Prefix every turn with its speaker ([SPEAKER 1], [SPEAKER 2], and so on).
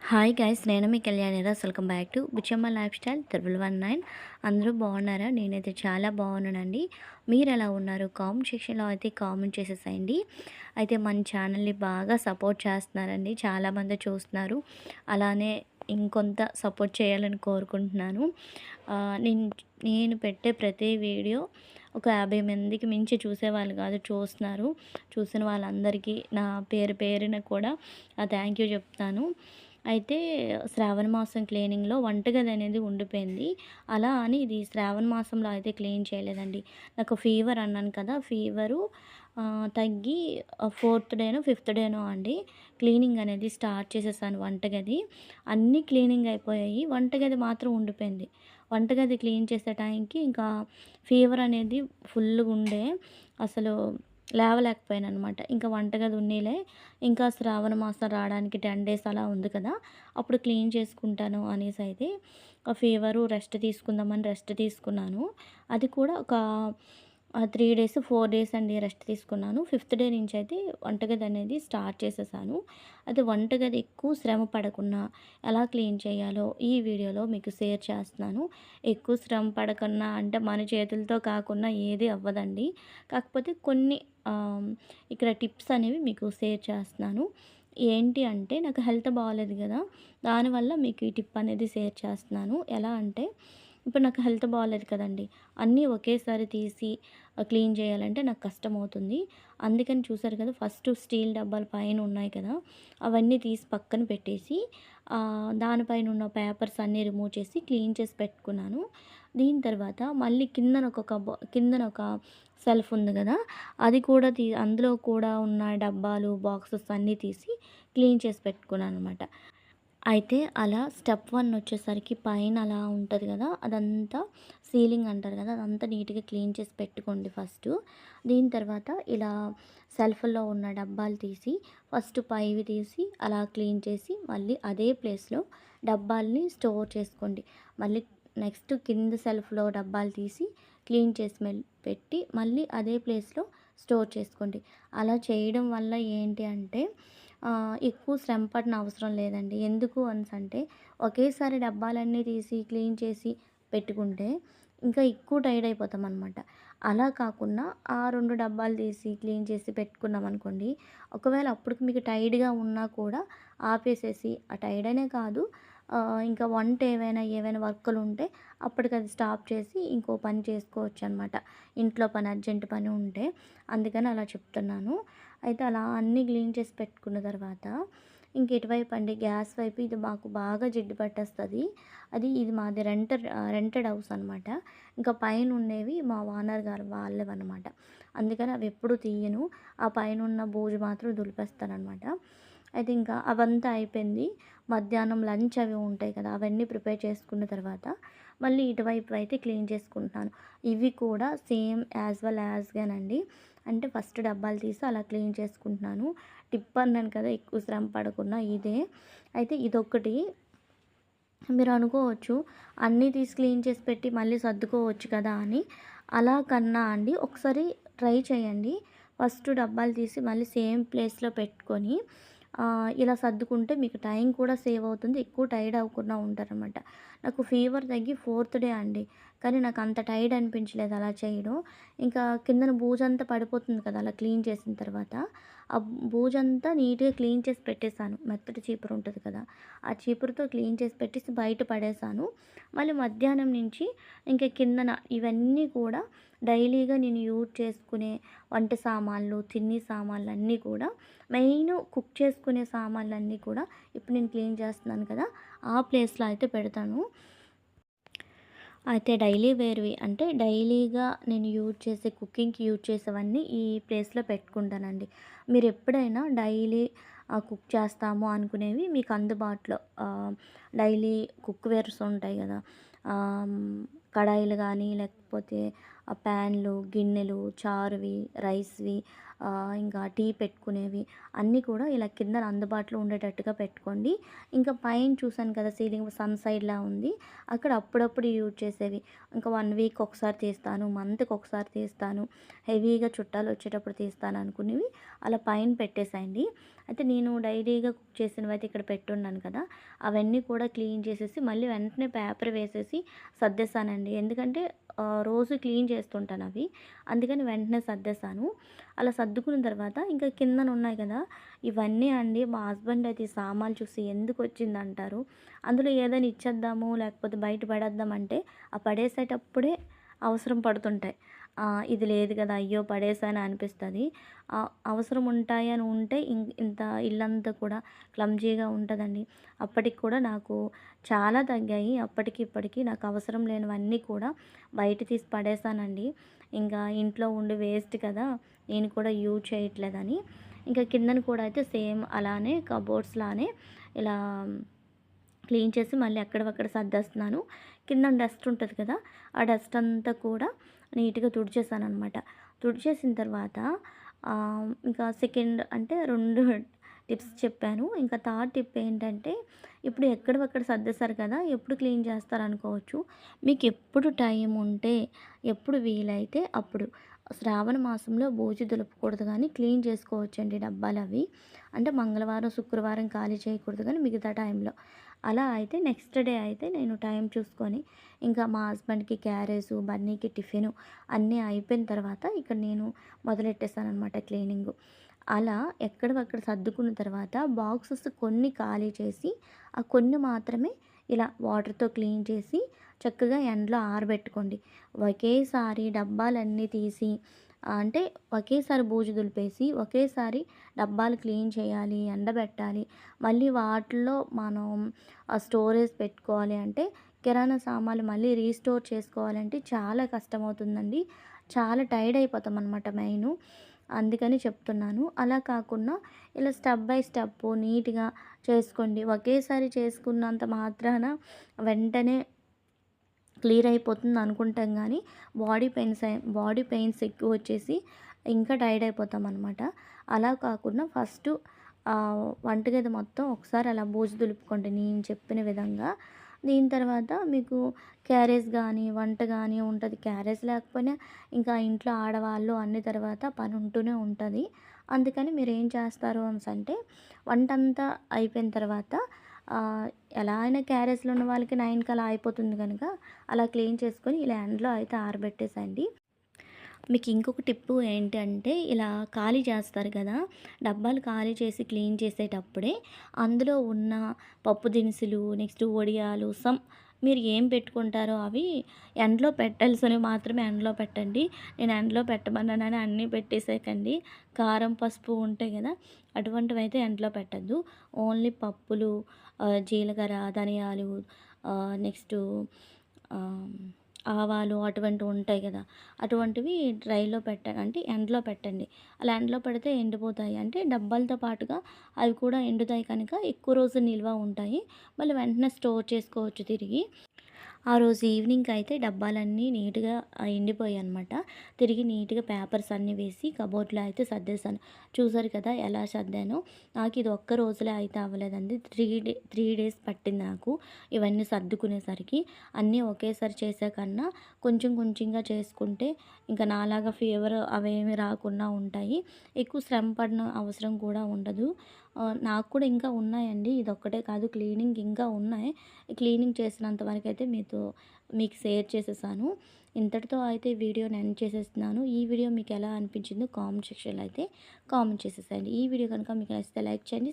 [SPEAKER 1] Hi guys నేను మీ కళ్యాణిరా welcome back to Buchamma lifestyle triple one nine. అందరూ బాగున్నారా? నేనైతే చాలా బాగున్నానండి. మీరు ఎలా ఉన్నారు? కామెంట్ సెక్షన్లో అయితే కామెంట్ చేసేసేయండి. అయితే మన ఛానల్ని బాగా సపోర్ట్ చేస్తున్నారండి. చాలామంది చూస్తున్నారు. అలానే ఇంకొంత సపోర్ట్ చేయాలని కోరుకుంటున్నాను. నేను నేను పెట్టే ప్రతి వీడియో ఒక యాభై మందికి మించి చూసేవాళ్ళు కాదు చూస్తున్నారు. చూసిన వాళ్ళందరికీ నా పేరు పేరున కూడా థ్యాంక్ యూ చెప్తాను. అయితే శ్రావణ మాసం క్లీనింగ్లో వంటగది అనేది ఉండిపోయింది. అలా అని ఇది శ్రావణ మాసంలో అయితే క్లీన్ చేయలేదండి. నాకు ఫీవర్ అన్నాను కదా ఫీవరు తగ్గి ఫోర్త్ డేనో ఫిఫ్త్ డేనో అండి క్లీనింగ్ అనేది స్టార్ట్ చేసేసాను వంటగది. అన్నీ క్లీనింగ్ అయిపోయాయి. వంటగది మాత్రం ఉండిపోయింది. వంటగది క్లీన్ చేసే టైంకి ఇంకా ఫీవర్ అనేది ఫుల్గా ఉండే అసలు లేవలేకపోయాను అనమాట ఇంకా వంటగది ఉన్నీలే. ఇంకా శ్రావణ మాసం రావడానికి టెన్ డేస్ అలా ఉంది కదా. అప్పుడు క్లీన్ చేసుకుంటాను అనేసి అయితే ఒక ఫీవరు రెస్ట్ తీసుకుందామని రెస్ట్ తీసుకున్నాను. అది కూడా ఒక త్రీ డేస్ ఫోర్ డేస్ అండి రెస్ట్ తీసుకున్నాను. ఫిఫ్త్ డే నుంచి అయితే వంటగది అనేది స్టార్ట్ చేసేసాను. అది వంటగది ఎక్కువ శ్రమ పడకుండా ఎలా క్లీన్ చేయాలో ఈ వీడియోలో మీకు షేర్ చేస్తున్నాను. ఎక్కువ శ్రమ పడకుండా అంటే మన చేతులతో కాకుండా ఏది అవ్వదండి. కాకపోతే కొన్ని ఇక్కడ టిప్స్ అనేవి మీకు షేర్ చేస్తున్నాను. ఏంటి అంటే నాకు హెల్త్ బాగాలేదు కదా దానివల్ల మీకు ఈ టిప్ అనేది షేర్ చేస్తున్నాను. ఎలా అంటే ఇప్పుడు నాకు హెల్త్ బాగాలేదు కదండి. అన్నీ ఒకేసారి తీసి క్లీన్ చేయాలంటే నాకు కష్టం అవుతుంది అందుకని చూసారు కదా ఫస్ట్ స్టీల్ డబ్బాలు పైన ఉన్నాయి కదా అవన్నీ తీసి పక్కన పెట్టేసి దానిపైన ఉన్న పేపర్స్ అన్నీ రిమూవ్ చేసి క్లీన్ చేసి పెట్టుకున్నాను. దీని తర్వాత మళ్ళీ కిందన ఒక కబో కిందన ఒక సెల్ఫ్ ఉంది కదా అది కూడా తీ అందులో కూడా ఉన్న డబ్బాలు బాక్సెస్ అన్నీ తీసి క్లీన్ చేసి పెట్టుకున్నాను అనమాట అయితే అలా స్టెప్ వన్ వచ్చేసరికి పైన అలా ఉంటుంది కదా అదంతా సీలింగ్ అంటారు కదా అదంతా నీట్గా క్లీన్ చేసి పెట్టుకోండి ఫస్ట్. దీని తర్వాత ఇలా సెల్ఫ్లో ఉన్న డబ్బాలు తీసి ఫస్ట్ పైవి తీసి అలా క్లీన్ చేసి మళ్ళీ అదే ప్లేస్లో డబ్బాల్ని స్టోర్ చేసుకోండి. మళ్ళీ నెక్స్ట్ కింద సెల్ఫ్లో డబ్బాలు తీసి క్లీన్ చేసి పెట్టి మళ్ళీ అదే ప్లేస్లో స్టోర్ చేసుకోండి. అలా చేయడం వల్ల ఏంటి అంటే ఎక్కువ శ్రమ పడిన అవసరం లేదండి. ఎందుకు అన్స్ అంటే ఒకేసారి డబ్బాలన్నీ తీసి క్లీన్ చేసి పెట్టుకుంటే ఇంకా ఎక్కువ టైర్డ్ అయిపోతాం అనమాట అలా కాకుండా ఆ రెండు డబ్బాలు తీసి క్లీన్ చేసి పెట్టుకున్నాం అనుకోండి ఒకవేళ అప్పటికి మీకు టైర్డ్గా ఉన్నా కూడా ఆపేసేసి ఆ టైర్డ్ అనే కాదు ఇంకా వంట ఏవైనా ఏవైనా వర్కులు ఉంటే అప్పటికి అది స్టాప్ చేసి ఇంకో పని చేసుకోవచ్చు అనమాట ఇంట్లో పని అర్జెంట్ పని ఉంటే. అందుకని అలా చెప్తున్నాను. అయితే అలా అన్నీ క్లీన్ చేసి పెట్టుకున్న తర్వాత ఇంక ఇటువైపు అండి గ్యాస్ వైపు ఇది మాకు బాగా జిడ్డు పట్టేస్తుంది. అది ఇది మాది రెంట రెంటెడ్ హౌస్ అనమాట ఇంకా పైన ఉండేవి మా ఓనర్ గారు వాళ్ళవి అనమాట అందుకని అవి ఎప్పుడు తీయను. ఆ పైన ఉన్న బూజు మాత్రం దులిపేస్తానమాట అయితే ఇంకా అవంతా అయిపోయింది. మధ్యాహ్నం లంచ్ అవి ఉంటాయి కదా అవన్నీ ప్రిపేర్ చేసుకున్న తర్వాత మళ్ళీ ఇటువైపు అయితే క్లీన్ చేసుకుంటున్నాను ఇవి కూడా సేమ్ యాజ్ వెల్ యాజ్గానండి. అంటే ఫస్ట్ డబ్బాలు తీసి అలా క్లీన్ చేసుకుంటున్నాను. టిప్ అన్నాను కదా ఎక్కువ శ్రమ పడకుండా ఇదే. అయితే ఇదొకటి మీరు అనుకోవచ్చు అన్నీ తీసి క్లీన్ చేసి పెట్టి మళ్ళీ సర్దుకోవచ్చు కదా అని. అలా కన్నా అండి ఒకసారి ట్రై చేయండి. ఫస్ట్ డబ్బాలు తీసి మళ్ళీ సేమ్ ప్లేస్లో పెట్టుకొని ఇలా సర్దుకుంటే మీకు టైం కూడా సేవ్ అవుతుంది. ఎక్కువ టైర్డ్ అవ్వకుండా ఉంటారనమాట నాకు ఫీవర్ తగ్గి ఫోర్త్ డే అండి. కానీ నాకు అంత టైర్డ్ అనిపించలేదు అలా చేయడం. ఇంకా కిందన బూజంతా పడిపోతుంది కదా అలా క్లీన్ చేసిన తర్వాత. ఆ బూజంతా నీట్గా క్లీన్ చేసి పెట్టేశాను. మెత్తటి చీపురు ఉంటుంది కదా ఆ చీపురుతో క్లీన్ చేసి పెట్టేసి బయట పడేశాను. మళ్ళీ మధ్యాహ్నం నుంచి ఇంకా కిందన ఇవన్నీ కూడా డైలీగా నేను యూజ్ చేసుకునే వంట సామాన్లు తిన్ని సామాన్లు అన్నీ కూడా మెయిన్ కుక్ చేసుకునే సామాన్లు అన్నీ కూడా ఇప్పుడు నేను క్లీన్ చేస్తున్నాను కదా ఆ ప్లేస్లో అయితే పెడతాను. అయితే డైలీ వేర్వి. అంటే డైలీగా నేను యూజ్ చేసే కుకింగ్కి యూజ్ చేసేవన్నీ ఈ ప్లేస్లో పెట్టుకుంటానండి. మీరు ఎప్పుడైనా డైలీ కుక్ చేస్తాము అనుకునేవి మీకు అందుబాటులో డైలీ కుక్ వేర్స్ ఉంటాయి కదా కడాయిలు కానీ లేకపోతే ప్యాన్లు గిన్నెలు చారువి రైస్వి ఇంకా టీ పెట్టుకునేవి అన్నీ కూడా ఇలా కింద అందుబాటులో ఉండేటట్టుగా పెట్టుకోండి. ఇంకా పైన చూసాను కదా సీలింగ్ సన్ సైడ్లా ఉంది. అక్కడ అప్పుడప్పుడు యూజ్ చేసేవి. ఇంకా వన్ వీక్ ఒకసారి తీస్తాను మంత్కి ఒకసారి తీస్తాను హెవీగా చుట్టాలు వచ్చేటప్పుడు తీస్తాను అనుకునేవి. అలా పైన పెట్టేసాయండి. అయితే నేను డైలీగా కుక్ చేసినవి అయితే ఇక్కడ పెట్టున్నాను కదా అవన్నీ కూడా క్లీన్ చేసేసి మళ్ళీ వెంటనే పేపర్ వేసేసి సర్దేశానండి ఎందుకంటే రోజు క్లీన్ చేస్తుంటాను అవి. అందుకని వెంటనే సర్దేశాను అలా సర్దుకున్న తర్వాత ఇంకా కిందన ఉన్నాయి కదా ఇవన్నీ అండి మా హస్బెండ్ అయితే ఈ సామాన్లు చూసి ఎందుకు వచ్చిందంటారు. అందులో ఏదైనా ఇచ్చేద్దాము లేకపోతే బయట పడేద్దామంటే ఆ పడేసేటప్పుడే అవసరం పడుతుంటాయి. ఇది లేదు కదా అయ్యో పడేసాను అనిపిస్తుంది. అవసరం ఉంటాయి అని ఉంటే ఇంత ఇల్లంతా కూడా క్లమ్జీగా ఉంటుందండి. అప్పటికి కూడా నాకు చాలా తగ్గాయి. అప్పటికి ఇప్పటికి నాకు అవసరం లేనివన్నీ కూడా బయట తీసి పడేసానండి ఇంకా ఇంట్లో ఉండి వేస్ట్ కదా నేను కూడా యూజ్ చేయట్లేదని. ఇంకా కిందన కూడా అయితే సేమ్ అలానే కబోర్డ్స్ లానే ఇలా క్లీన్ చేసి మళ్ళీ ఎక్కడవక్కడ సర్దేస్తున్నాను. కింద డస్ట్ ఉంటుంది కదా ఆ డస్ట్ అంతా కూడా నీట్గా తుడిచేసాను అనమాట తుడిచేసిన తర్వాత ఇంకా సెకండ్ అంటే రెండు టిప్స్ చెప్పాను. ఇంకా థర్డ్ టిప్ ఏంటంటే ఇప్పుడు ఎక్కడవక్కడ సర్దేశారు కదా ఎప్పుడు క్లీన్ చేస్తారు అనుకోవచ్చు మీకు ఎప్పుడు టైం ఉంటే ఎప్పుడు వీలైతే అప్పుడు. శ్రావణ మాసంలో బూజు దులపకూడదు కానీ క్లీన్ చేసుకోవచ్చండి డబ్బాలు అవి. అంటే మంగళవారం శుక్రవారం ఖాళీ చేయకూడదు కానీ మిగతా టైంలో. అలా అయితే నెక్స్ట్ డే అయితే నేను టైం చూసుకొని ఇంకా మా హస్బెండ్కి క్యారేజు బన్నీకి టిఫిన్ అన్నీ అయిపోయిన తర్వాత ఇక్కడ నేను మొదలెట్టేసాను క్లీనింగ్. అలా ఎక్కడవక్కడ సర్దుకున్న తర్వాత బాక్సెస్ కొన్ని ఖాళీ చేసి ఆ కొన్ని మాత్రమే ఇలా వాటర్తో క్లీన్ చేసి చక్కగా ఎండలో ఆరబెట్టుకోండి. ఒకేసారి డబ్బాలన్నీ తీసి అంటే ఒకేసారి బూజు దులిపేసి ఒకేసారి డబ్బాలు క్లీన్ చేయాలి ఎండబెట్టాలి. మళ్ళీ వాటిల్లో మనం స్టోరేజ్ పెట్టుకోవాలి అంటే కిరాణా సామాన్లు మళ్ళీ రీస్టోర్ చేసుకోవాలంటే చాలా కష్టమవుతుందండి. చాలా టైర్డ్ అయిపోతాం అనమాట మెయిన్. అందుకని చెప్తున్నాను. అలా కాకుండా ఇలా స్టెప్ బై స్టెప్ నీట్గా చేసుకోండి. ఒకేసారి చేసుకున్నంత మాత్రాన వెంటనే క్లియర్ అయిపోతుంది అనుకుంటాం కానీ బాడీ పెయిన్స్ బాడీ పెయిన్స్ ఎక్కువ వచ్చేసి ఇంకా టైర్డ్ అయిపోతాం అనమాట అలా కాకుండా ఫస్ట్ వంటగది మొత్తం ఒకసారి అలా బూజు దులుపుకోండి. నేను చెప్పిన విధంగా దీని తర్వాత మీకు క్యారేజ్ కానీ వంట కానీ ఉంటుంది. క్యారేజ్ లేకపోయినా ఇంకా ఇంట్లో ఆడవాళ్ళు అన్ని తర్వాత పని ఉంటూనే ఉంటుంది. అందుకని మీరు ఏం చేస్తారు అంటే వంట అంతా అయిపోయిన తర్వాత ఎలా అయినా క్యారేజ్లో ఉన్న వాళ్ళకి నైన్కి అలా అయిపోతుంది కనుక అలా క్లీన్ చేసుకొని ఇలా ఎండలో అయితే ఆరబెట్టేసండి. మీకు ఇంకొక టిప్పు ఏంటంటే ఇలా ఖాళీ చేస్తారు కదా డబ్బాలు ఖాళీ చేసి క్లీన్ చేసేటప్పుడే అందులో ఉన్న పప్పు దినుసులు నెక్స్ట్ వడియాలు సమ్ మీరు ఏం పెట్టుకుంటారో అవి ఎండలో పెట్టాల్సినవి మాత్రమే ఎండలో పెట్టండి. నేను ఎండలో పెట్టమన్నానని అన్నీ పెట్టేసేకండి కారం పసుపు ఉంటాయి కదా అటువంటివి అయితే ఎండలో పెట్టద్దు. ఓన్లీ పప్పులు జీలకర్ర ధనియాలు నెక్స్ట్ ఆవాలు అటువంటివి ఉంటాయి కదా అటువంటివి డ్రైలో పెట్టండి అంటే ఎండలో పెట్టండి. అలా ఎండలో పెడితే ఎండిపోతాయి. అంటే డబ్బాలతో పాటుగా అవి కూడా ఎండుతాయి కనుక ఎక్కువ రోజు నిల్వ ఉంటాయి. మళ్ళీ వెంటనే స్టోర్ చేసుకోవచ్చు తిరిగి. ఆ రోజు ఈవినింగ్ అయితే డబ్బాలన్నీ నీట్గా ఎండిపోయాయి అనమాట తిరిగి నీట్గా పేపర్స్ అన్నీ వేసి కబోర్డ్లో అయితే సర్దేశాను. చూసారు కదా ఎలా సర్దాను? నాకు ఇది ఒక్క రోజులే అయితే అవ్వలేదండి. త్రీ డే త్రీ డేస్ పట్టింది నాకు ఇవన్నీ సర్దుకునేసరికి. అన్నీ ఒకేసారి చేసాకన్నా కొంచెం కొంచెంగా చేసుకుంటే ఇంకా నాలాగా ఫీవర్ అవేమి రాకుండా ఉంటాయి. ఎక్కువ శ్రమ పడిన అవసరం కూడా ఉండదు. నాకు కూడా ఇంకా ఉన్నాయండి. ఇది ఒక్కటే కాదు క్లీనింగ్ ఇంకా ఉన్నాయి. క్లీనింగ్ చేసినంత వరకు అయితే మీతో మీకు షేర్ చేసేసాను. ఇంతటితో అయితే వీడియోని ఎండ్ చేసేస్తున్నాను. ఈ వీడియో మీకు ఎలా అనిపించిందో కామెంట్ సెక్షన్లో అయితే కామెంట్ చేసేసండి ఈ వీడియో కనుక మీకు నచ్చితే లైక్ చేయండి